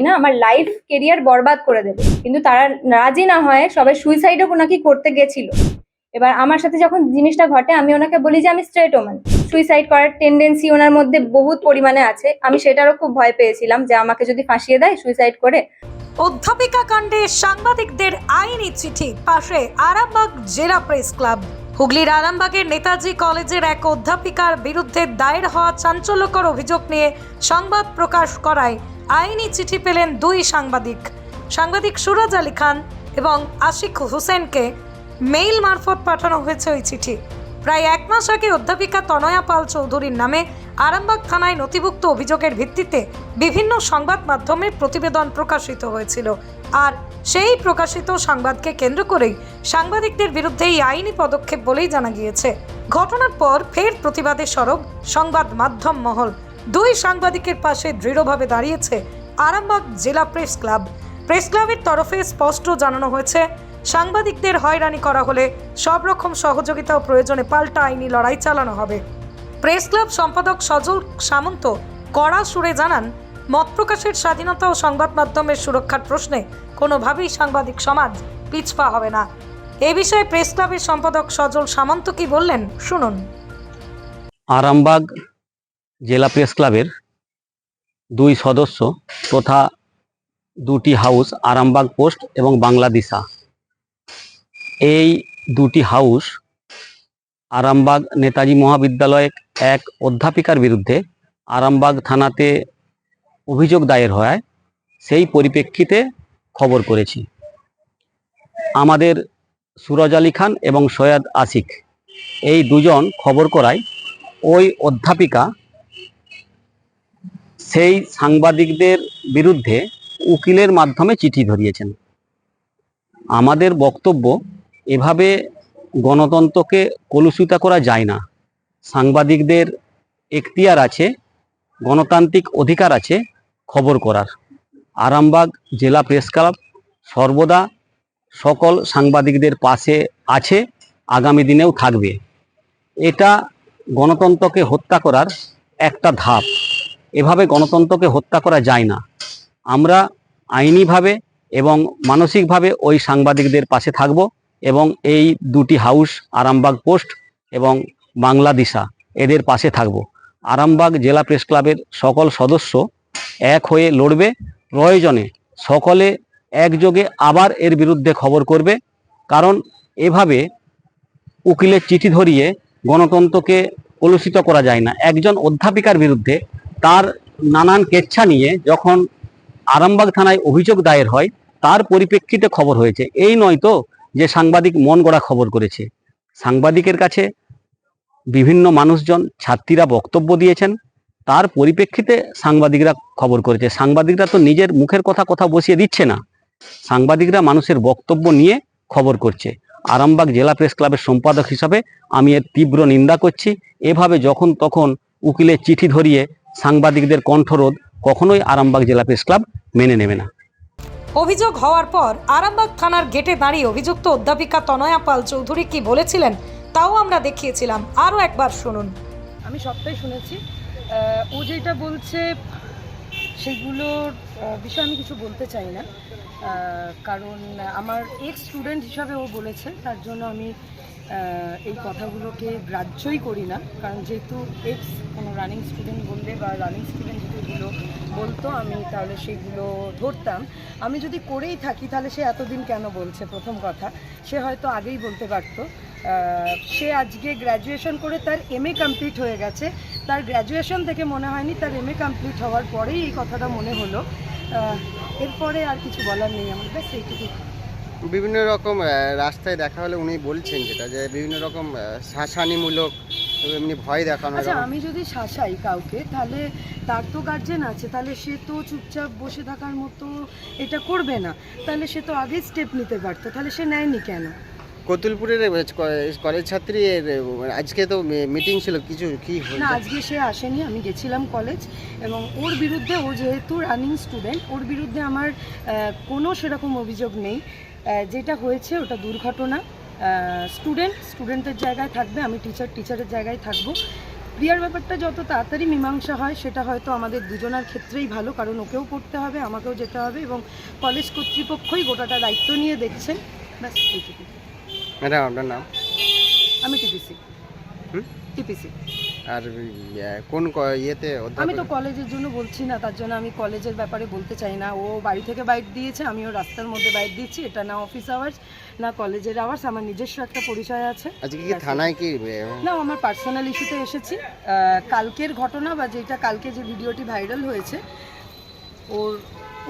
না, আমার life career বরবাদ করে দেবে। কিন্তু তারা রাজি না হয় সবাই সুইসাইডও নাকি করতে গেছিল। এবার আমার সাথে যখন জিনিসটা ঘটে, আমি ওনাকে বলি যে, আমি স্ট্রেট ওম্যান সুইসাইড করার টেন্ডেন্সি ওনার মধ্যে বহুত পরিমাণে আছে। আমি সেটারও খুব ভয় পেয়েছিলাম যে, আমাকে যদি ফাঁসিয়ে দেয় সুইসাইড করে। অধ্যাপিকা কাণ্ডে সাংবাদিকদের আইনি চিঠি, পাশে আরামবাগ জেলা প্রেস ক্লাব। হুগলির আরামবাগের নেতাজি কলেজের এক অধ্যাপিকার বিরুদ্ধে দায়ের হওয়া চাঞ্চল্যকর অভিযোগ নিয়ে সংবাদ প্রকাশ করায় আইনি চিঠি পেলেন দুই সাংবাদিক সাংবাদিক সুরজ আলী খান এবং আশিক হোসেনকে মেইল মারফত পাঠানো হয়েছে ওই চিঠি। প্রায় এক মাস আগে অধ্যাপিকা তনয়া পাল চৌধুরীর নামে আরামবাগ থানায় নথিভুক্ত অভিযোগের ভিত্তিতে বিভিন্ন সংবাদ মাধ্যমে প্রতিবেদন প্রকাশিত হয়েছিল। আর সেই প্রকাশিত সংবাদকে কেন্দ্র করেই সাংবাদিকদের বিরুদ্ধে এই আইনি পদক্ষেপ বলেই জানা গিয়েছে। ঘটনার পর ফের প্রতিবাদে সরব সংবাদ মাধ্যম মহল। দুই সাংবাদিকের পাশে দৃঢ়ভাবে দাঁড়িয়েছে আরামবাগ জেলা প্রেস ক্লাব। প্রেস ক্লাবের তরফে স্পষ্ট জানানো হয়েছে, সাংবাদিকদের হয়রানি করা হলে সব রকম সহযোগিতা ও প্রয়োজনে পাল্টা আইনি লড়াই চালানো হবে। প্রেস ক্লাব সম্পাদক সজল সামন্ত কড়া সুরে জানান, মত প্রকাশের স্বাধীনতা ও সংবাদ মাধ্যমের সুরক্ষার প্রশ্নে কোনোভাবেই সাংবাদিক সমাজ পিছপা হবে না। এ বিষয়ে প্রেস ক্লাবের সম্পাদক সজল সামন্ত কি বললেন, শুনুন। আরামবাগ জেলা প্রেস ক্লাবের দুই সদস্য তথা দুটি হাউস, আরামবাগ পোস্ট এবং বাংলাদিশা এই দুটি হাউস আরামবাগ নেতাজি মহাবিদ্যালয়ে এক অধ্যাপিকার বিরুদ্ধে আরামবাগ থানাতে অভিযোগ দায়ের হয়, সেই পরিপ্রেক্ষিতে খবর করেছি। আমাদের সুরজ আলী খান এবং সৈয়দ আশিক এই দুজন খবর করায় ওই অধ্যাপিকা সেই সাংবাদিকদের বিরুদ্ধে উকিলের মাধ্যমে চিঠি ধরিয়েছেন। আমাদের বক্তব্য, এভাবে গণতন্ত্রকে কলুষিত করা যায় না। সাংবাদিকদের এখতিয়ার আছে, গণতান্ত্রিক অধিকার আছে খবর করার। আরামবাগ জেলা প্রেস ক্লাব সর্বদা সকল সাংবাদিকদের পাশে আছে, আগামী দিনেও থাকবে। এটা গণতন্ত্রকে হত্যা করার একটা ধাপ। এভাবে গণতন্ত্রকে হত্যা করা যায় না। আমরা আইনিভাবে এবং মানসিকভাবে ওই সাংবাদিকদের পাশে থাকব এবং এই দুটি হাউস, আরামবাগ পোস্ট এবং বাংলাদিশা এদের পাশে থাকব। আরামবাগ জেলা প্রেস ক্লাবের সকল সদস্য এক হয়ে লড়বে, প্রয়োজনে সকলে একযোগে আবার এর বিরুদ্ধে খবর করবে, কারণ এভাবে উকিলের চিঠি ধরিয়ে গণতন্ত্রকে কলুষিত করা যায় না। একজন অধ্যাপিকার বিরুদ্ধে তার নানান কেচ্ছা নিয়ে যখন আরামবাগ থানায় অভিযোগ দায়ের হয়, তার পরিপ্রেক্ষিতে খবর হয়েছে। এই নয় তো যে সাংবাদিক মন গড়া খবর করেছে। সাংবাদিকের কাছে বিভিন্ন মানুষজন, ছাত্রীরা বক্তব্য দিয়েছেন। তার পরিপ্রেক্ষিতে সাংবাদিকরা খবর করেছে। সাংবাদিকরা তো নিজের মুখের কথা কথা বসিয়ে দিচ্ছে না। সাংবাদিকরা মানুষের বক্তব্য নিয়ে খবর করছে। আরামবাগ জেলা প্রেস ক্লাবের সম্পাদক হিসাবে আমি এর তীব্র নিন্দা করছি। এভাবে যখন তখন উকিলের চিঠি ধরিয়ে সাংবাদিকদের কণ্ঠরোধ কখনোই আরামবাগ জেলা প্রেস ক্লাব মেনে নেবে না। অভিযোগ হওয়ার পর আরামবাগ থানার গেটে দাঁড়িয়ে অভিযুক্ত অধ্যাপিকা তনয়া পাল চৌধুরী কি বলেছিলেন তাও আমরা দেখিয়েছিলাম। আরও একবার শুনুন। আমি সবটাই শুনেছি। ও যেটা বলছে সেগুলোর বিষয়ে আমি কিছু বলতে চাই না। কারণ আমার এক্স স্টুডেন্ট হিসাবে ও বলেছে তার জন্য আমি এই কথাগুলোকে গ্রাহ্যই করি না, কারণ যেহেতু এক্স কোনো রানিং স্টুডেন্ট বললে বা রানিং স্টুডেন্ট যদি এগুলো বলতো, আমি তাহলে সেগুলো ধরতাম। আমি যদি করেই থাকি, তাহলে সে এতদিন কেন বলছে? প্রথম কথা। সে হয়তো আগেই বলতে পারতো। সে আজকে গ্র্যাজুয়েশন করে তার এম এ কমপ্লিট হয়ে গেছে। তার গ্র্যাজুয়েশন থেকে মনে হয়নি তার এম এ কমপ্লিট হওয়ার পরেই এই কথাটা মনে হলো। এরপরে আর কিছু বলার নেই আমার ব্যাস এইটুকু বিভিন্ন রকম রাস্তায় দেখা হলে উনি বলছেন যেটা যে বিভিন্ন রকম শাসানিমূলক এমনি ভয় দেখানো আচ্ছা আমি যদি শাসাই কাউকে তাহলে তার তো গার্জেন আছে তাহলে সে তো চুপচাপ বসে থাকার মতো এটা করবে না। তাহলে সে তো আগেই স্টেপ নিতে পারতো তাহলে সে নেয়নি কেন? কতুলপুরের কলেজ ছাত্রী আজকে তো মিটিং ছিল কিছু কি না আজকে সে আসেনি আমি গেছিলাম কলেজ এবং ওর বিরুদ্ধে ও যেহেতু রানিং স্টুডেন্ট ওর বিরুদ্ধে আমার কোনো সেরকম অভিযোগ নেই। যেটা হয়েছে ওটা দুর্ঘটনা। স্টুডেন্ট স্টুডেন্টের জায়গায় থাকবে আমি টিচার টিচারের জায়গায় থাকব। প্রিয়ার ব্যাপারটা যত তাড়াতাড়ি মীমাংসা হয় সেটা হয়তো আমাদের দুজনার ক্ষেত্রেই ভালো কারণ ওকেও পড়তে হবে আমাকেও যেতে হবে এবং কলেজ কর্তৃপক্ষই গোটাটা দায়িত্ব নিয়ে দেখছেন। ব্যাস এইটুকু ম্যাডাম আপনার নাম? আমি টিপিসি? টিপিসি। আর কোন ইয়েতে আমি তো কলেজের জন্য বলছি না তার জন্য আমি কলেজের ব্যাপারে বলতে চাই না। ও বাড়ি থেকে বাইট দিয়েছে আমিও রাস্তার মধ্যে বাইট দিচ্ছি এটা না অফিস আওয়ার্স না কলেজের আওয়ার্স আমার নিজস্ব একটা পরিচয় আছে। আজকে কি থানায় কি না আমার পার্সোনাল ইস্যুতে এসেছি। কালকের ঘটনা বা যেটা কালকে যে ভিডিওটি ভাইরাল হয়েছে ওর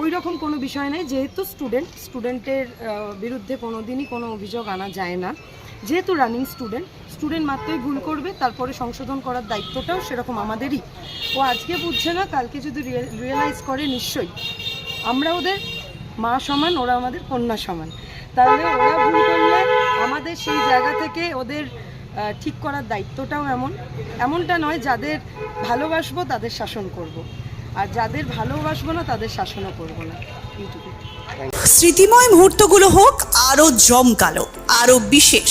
ওই রকম কোনো বিষয় নেই। যেহেতু স্টুডেন্ট স্টুডেন্টের বিরুদ্ধে কোনো দিনই কোনো অভিযোগ আনা যায় না। যেহেতু রানিং স্টুডেন্ট স্টুডেন্ট মাত্রই ভুল করবে, তারপরে সংশোধন করার দায়িত্বটাও সেরকম আমাদেরই। ও আজকে বুঝছে না, কালকে যদি রিয়েলাইজ করে নিশ্চয়ই। আমরা ওদের মা সমান, ওরা আমাদের কন্যা সমান। তাহলে ওরা ভুল করলে আমাদের সেই জায়গা থেকে ওদের ঠিক করার দায়িত্বটাও এমন। এমনটা নয়, যাদের ভালোবাসবো তাদের শাসন করব। আর যাদের ভালোবাসবো না, তাদের শাসনও করব না। স্মৃতিময় মুহূর্তগুলো হোক আরও জমকালো আরও বিশেষ।